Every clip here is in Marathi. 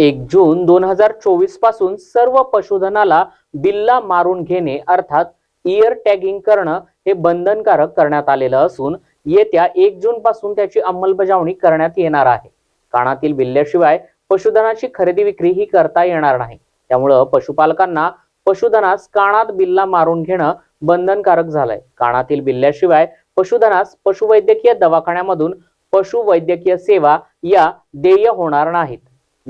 एक जून दोन हजार चोवीसपासून सर्व पशुधनाला बिल्ला मारून घेणे अर्थात इयर टॅगिंग करणं हे बंधनकारक करण्यात आलेलं असून येत्या एक जून पासून त्याची अंमलबजावणी करण्यात येणार आहे. कानातील बिल्ल्याशिवाय पशुधनाची खरेदी विक्री ही करता येणार नाही. त्यामुळं पशुपालकांना पशुधनास कानात बिल्ला मारून घेणं बंधनकारक झालंय. कानातील बिल्ल्याशिवाय पशुधनास पशुवैद्यकीय दवाखान्यामधून पशुवैद्यकीय सेवा या देय होणार नाहीत.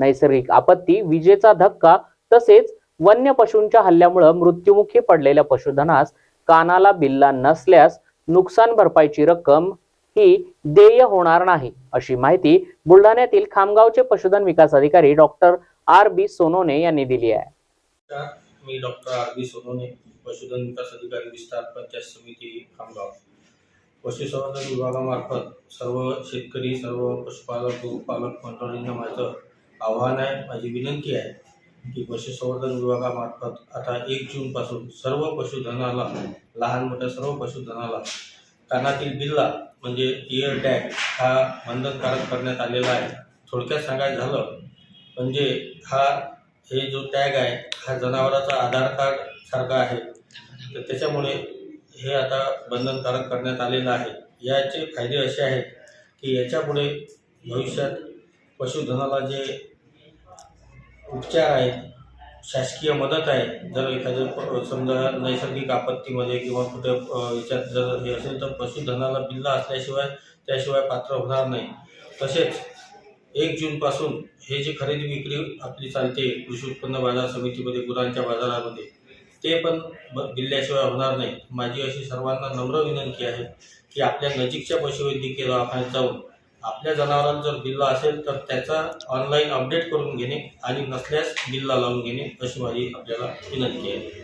नैसर्गिक आपत्ती विजेचा धक्का तसेच वन्य पशूंच्या हल्ल्यामुळे मृत्युमुखी पडलेल्या पशुधनास कानाला बिल्ला नसल्यास नुकसान भरपाईची रक्कम ही देय होणार नाही अशी माहिती बुलढाण्यातील खामगावचे पशुधन विकास अधिकारी डॉक्टर आर बी सोनोने यांनी दिली आहे. मी डॉक्टर आर बी सोनोने पशुधन विकास अधिकारी विस्तार पंचायत समिती खामगाव. पशुसंवर्धन विभागामार्फत सर्व शेतकरी सर्व पशुपालक पालक मंडळींना माझं आव्हान आहे माझी विनंती आहे की पशुसंवर्धन विभागामार्फत आता एक जूनपासून सर्व पशुधनाला लहान मोठ्या सर्व पशुधनाला कानातील बिल्ला म्हणजे इयर टॅग हा बंधनकारक करण्यात आलेला आहे. थोडक्यात सांगायचं झालं म्हणजे हा हे जो टॅग आहे हा जनावराचा आधार कार्ड सारखा आहे. तर त्याच्यामुळे हे आता बंधनकारक करण्यात आलेलं आहे. याचे फायदे असे आहेत की याच्यापुढे भविष्यात पशुधनाला जे उपचार आहेत शासकीय मदत आहे जर एखादं समजा नैसर्गिक आपत्तीमध्ये किंवा कुठे याच्यात जर हे असेल तर पशुधनाला बिल्ला असल्याशिवाय त्याशिवाय पात्र होणार नाही. तसेच एक जूनपासून हे जी खरेदी विक्री आपली चालते कृषी उत्पन्न बाजार समितीमध्ये गुरांच्या बाजारामध्ये ते पण ब बिल्ल्याशिवाय होणार नाही. माझी अशी सर्वांना नम्र विनंती आहे की आपल्या नजीकच्या पशुवैद्यकीय दवाखान्यात जाऊन आपल्या जनावरांना जर बिल्ला असेल तर त्याचा ऑनलाईन अपडेट करून घेणे आणि नसल्यास बिल्ला लावून घेणे अशी माझी आपल्याला विनंती आहे.